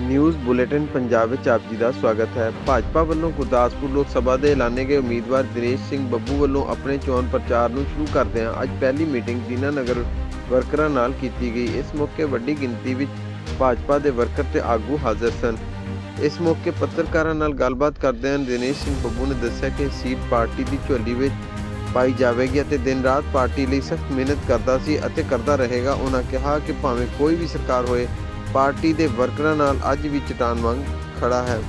News bulletin Punjab ਵਿੱਚ ਆਪ ਜੀ ਦਾ ਸਵਾਗਤ ਹੈ। ਭਾਜਪਾ ਵੱਲੋਂ ਗੁਰਦਾਸਪੁਰ ਲੋਕ ਸਭਾ ਦੇ ਐਲਾਨੇ ਗਏ ਉਮੀਦਵਾਰ ਦਿਨੇਸ਼ ਸਿੰਘ ਬੱਬੂ ਵੱਲੋਂ ਆਪਣੇ ਚੋਣ ਪ੍ਰਚਾਰ ਨੂੰ ਸ਼ੁਰੂ ਕਰਦਿਆਂ ਅੱਜ ਪਹਿਲੀ ਮੀਟਿੰਗ ਦੀਨਾਨਗਰ ਵਰਕਰਾਂ ਨਾਲ ਕੀਤੀ ਗਈ। ਇਸ ਮੌਕੇ ਵੱਡੀ ਗਿਣਤੀ ਵਿੱਚ ਭਾਜਪਾ ਦੇ ਵਰਕਰ ਤੇ ਆਗੂ ਹਾਜ਼ਰ ਸਨ। ਇਸ ਮੌਕੇ ਪੱਤਰਕਾਰਾਂ ਨਾਲ ਗੱਲਬਾਤ ਕਰਦਿਆਂ ਦਿਨੇਸ਼ ਸਿੰਘ ਬੱਬੂ ਨੇ ਦੱਸਿਆ ਕਿ ਸੀਟ ਪਾਰਟੀ ਦੀ ਝੋਲੀ ਵਿੱਚ ਪਾਈ ਜਾਵੇਗੀ ਅਤੇ ਦਿਨ ਰਾਤ ਪਾਰਟੀ ਲਈ ਸਖਤ ਮਿਹਨਤ ਕਰਦਾ ਸੀ ਅਤੇ ਕਰਦਾ ਰਹੇਗਾ। ਉਹਨਾਂ ਕਿਹਾ ਕਿ ਭਾਵੇਂ ਕੋਈ ਵੀ ਸਰਕਾਰ ਹੋਏ ਪਾਰਟੀ ਦੇ ਵਰਕਰਾਂ ਨਾਲ ਅੱਜ ਵੀ ਚਟਾਨ ਵਾਂਗ ਖੜਾ ਹੈ।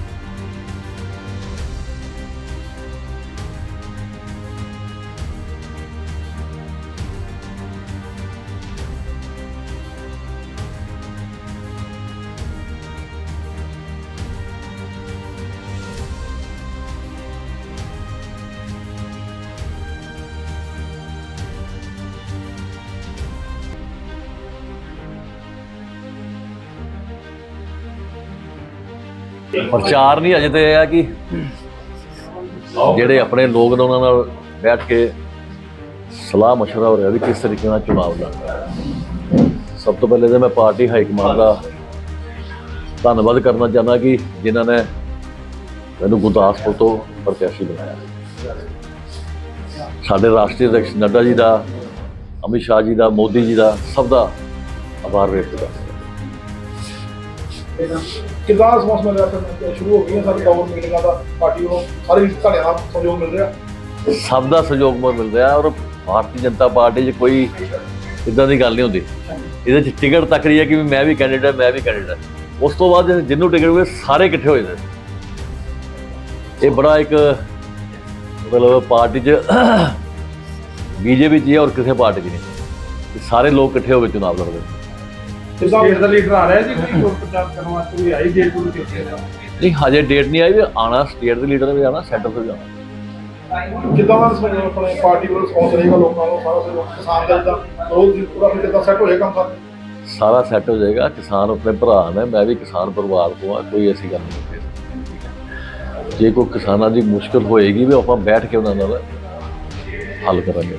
ਪ੍ਰਚਾਰ ਨਹੀਂ ਅਜੇ ਤੇ ਇਹ ਆ ਕਿ ਜਿਹੜੇ ਆਪਣੇ ਲੋਕ ਨੇ ਉਹਨਾਂ ਨਾਲ ਬੈਠ ਕੇ ਸਲਾਹ مشورہ ਹੋ ਰਿਹਾ ਵੀ ਕਿਸ ਤਰੀਕੇ ਨਾਲ ਚੁਣਾਵ ਲੜਨਾ ਸਭ ਤੋਂ ਪਹਿਲੇ ਤਾਂ ਮੈਂ ਪਾਰਟੀ ਹਾਈ ਕਮਾਂਡ ਦਾ ਧੰਨਵਾਦ ਕਰਨਾ ਚਾਹੁੰਦਾ ਕਿ ਜਿਨ੍ਹਾਂ ਨੇ ਮੈਨੂੰ ਗੁਰਦਾਸਪੁਰ ਤੋਂ ਪ੍ਰਤਿਆਸ਼ੀ ਬਣਾਇਆ ਸਾਡੇ ਰਾਸ਼ਟਰੀ ਅਧਿਕਸ਼ ਨੱਡਾ ਜੀ ਦਾ ਅਮਿਤ ਸ਼ਾਹ ਜੀ ਦਾ ਮੋਦੀ ਜੀ ਦਾ ਸਭ ਦਾ ਆਭਾਰ ਵਿਅਕਤ ਕਰਦਾ ਕਿੱਦਾਂ ਰਿਸਪੌਂਸ ਮਿਲ ਰਿਹਾ ਸ਼ੁਰੂ ਹੋ ਗਈਆਂ ਸਾਡੀ ਗਵਰਨਮੈਂਟ ਮੀਟਿੰਗਾਂ ਦਾ ਪਾਰਟੀ ਨੂੰ ਸਾਰੇ ਤੁਹਾਡੇ ਨਾਲ ਸਹਿਯੋਗ ਮਿਲ ਰਿਹਾ? ਸਭ ਦਾ ਸਹਿਯੋਗ ਮਿਲ ਰਿਹਾ ਔਰ ਭਾਰਤੀ ਜਨਤਾ ਪਾਰਟੀ 'ਚ ਕੋਈ ਇਦਾਂ ਦੀ ਗੱਲ ਨਹੀਂ ਹੁੰਦੀ। ਇਹਦੇ 'ਚ ਟਿਕਟ ਤੱਕ ਰਹੀ ਹੈ ਕਿ ਮੈਂ ਵੀ ਕੈਂਡੀਡੇਟ ਮੈਂ ਵੀ ਕੈਂਡੀਡੇਟ ਉਸ ਤੋਂ ਬਾਅਦ ਜਿਹਨੂੰ ਟਿਕਟ ਹੋਏ ਸਾਰੇ ਇਕੱਠੇ ਹੋਏ ਨੇ। ਇਹ ਬੜਾ ਇੱਕ ਮਤਲਬ ਪਾਰਟੀ 'ਚ ਬੀਜੇਪੀ 'ਚ ਔਰ ਕਿਸੇ ਪਾਰਟੀ 'ਚ ਨਹੀਂ। ਸਾਰੇ ਲੋਕ ਇਕੱਠੇ ਹੋ ਕੇ ਚੁਣਾਵ ਲੜਦੇ ਸਟੇਟ ਦਾ ਲੀਡਰ ਆ ਰਿਹਾ ਜੀ ਕੋਈ ਹੋਰ ਪ੍ਰਚਾਰ ਕਰਨ ਵਾਸਤੇ ਵੀ ਆਈ ਡੇਟ ਨੂੰ ਕਿੱਥੇ ਨਹੀਂ ਹਜੇ ਡੇਟ ਨਹੀਂ ਆਈ ਵੀ ਆਣਾ ਸਟੇਟ ਦੇ ਲੀਡਰ ਵੀ ਆਣਾ ਸੈਂਟਰ ਤੋਂ ਵੀ ਆਉਣਾ ਕਿੱਦਾਂ ਦਾ ਆਪਣੇ? ਪਾਰਟੀ ਵੱਲੋਂ ਰਿਸਪੌਂਸ ਰਹੇਗਾ ਲੋਕਾਂ ਨੂੰ ਸਾਰਾ ਸਹਿਯੋਗ ਕਿਸਾਨ ਦਾ। ਜਿੱਦਾਂ ਰੋਜ਼ ਦੀ ਪੂਰਾ ਕਿੱਦਾਂ ਸੈੱਟ ਹੋ ਜਾਏਗਾ ਕੰਮ? ਸਾਰਾ ਸਾਰਾ ਸੈੱਟ ਹੋ ਜਾਏਗਾ ਕਿਸਾਨ ਆਪਣੇ ਭਰਾ ਨੇ ਮੈਂ ਵੀ ਕਿਸਾਨ ਪਰਿਵਾਰ ਤੋਂ ਆ ਕੋਈ ਐਸੀ ਗੱਲ ਨਹੀਂ। ਜੇ ਕੋਈ ਕਿਸਾਨਾਂ ਦੀ ਮੁਸ਼ਕਲ ਹੋਏਗੀ ਵੀ ਆਪਾਂ ਬੈਠ ਕੇ ਉਹਨਾਂ ਨਾਲ ਹੱਲ ਕਰਾਂਗੇ।